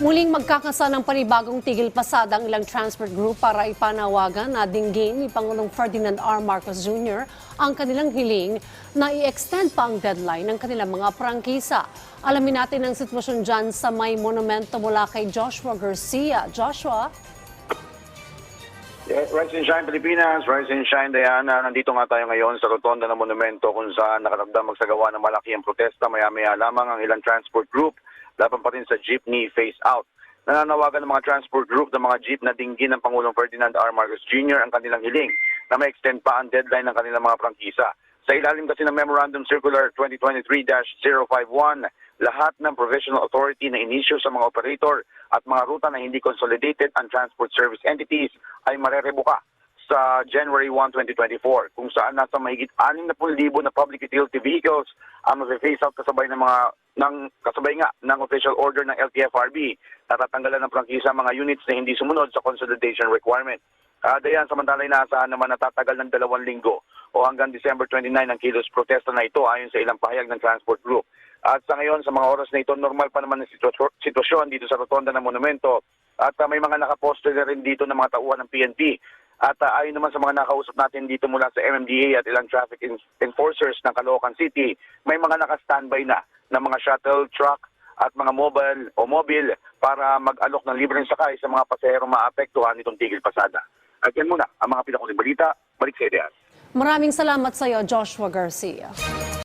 Muling magkakasa ng panibagong tigil pasada ang ilang transport group para ipanawagan na dinggin ni Pangulong Ferdinand R. Marcos Jr. ang kanilang hiling na i-extend pa ang deadline ng kanilang mga prangkisa. Alamin natin ang sitwasyon dyan sa may monumento mula kay Joshua Garcia. Joshua? Yeah, Rise and Shine Pilipinas, Rise and Shine Diana. Nandito nga tayo ngayon sa rotonda ng monumento kung saan nakatakdang magsagawa ng malaki ang protesta. Maya-maya lamang ang ilang transport group laban pa rin sa jeepney face out. Nananawagan ng mga transport group ng mga jeep na dinggin ng Pangulong Ferdinand R. Marcos Jr. ang kanilang hiling na ma-extend pa ang deadline ng kanilang mga prangkisa. Sa ilalim kasi ng Memorandum Circular 2023-051, lahat ng provisional authority na inisyo sa mga operator at mga ruta na hindi consolidated and transport service entities ay marerebuka sa January 1, 2024 kung saan nasa mahigit 60,000 na public utility vehicles ang mag-face out kasabay ng mga ng kasabay nga ng official order ng LTFRB na tatanggalan ng prangkisa mga units na hindi sumunod sa consolidation requirement. Kada yan, samantala inaasahan naman na tatagal ng dalawang linggo o hanggang December 29 ang kilos protesta na ito ayon sa ilang pahayag ng transport group. At sa ngayon, sa mga oras na ito, normal pa naman ang sitwasyon, dito sa rotonda ng monumento. At uh, may mga nakaposte na rin dito ng mga tauhan ng PNP. At uh, ayon naman sa mga nakausap natin dito mula sa MMDA at ilang traffic en- enforcers ng Caloocan City, may mga naka-standby na ng mga shuttle truck at mga mobile o mobile para mag-alok ng libreng sakay sa mga pasahero maapektuhan nitong tigil pasada. At yan muna ang mga pinakuling balita. Balik sa ideas. Maraming salamat sa iyo, Joshua Garcia.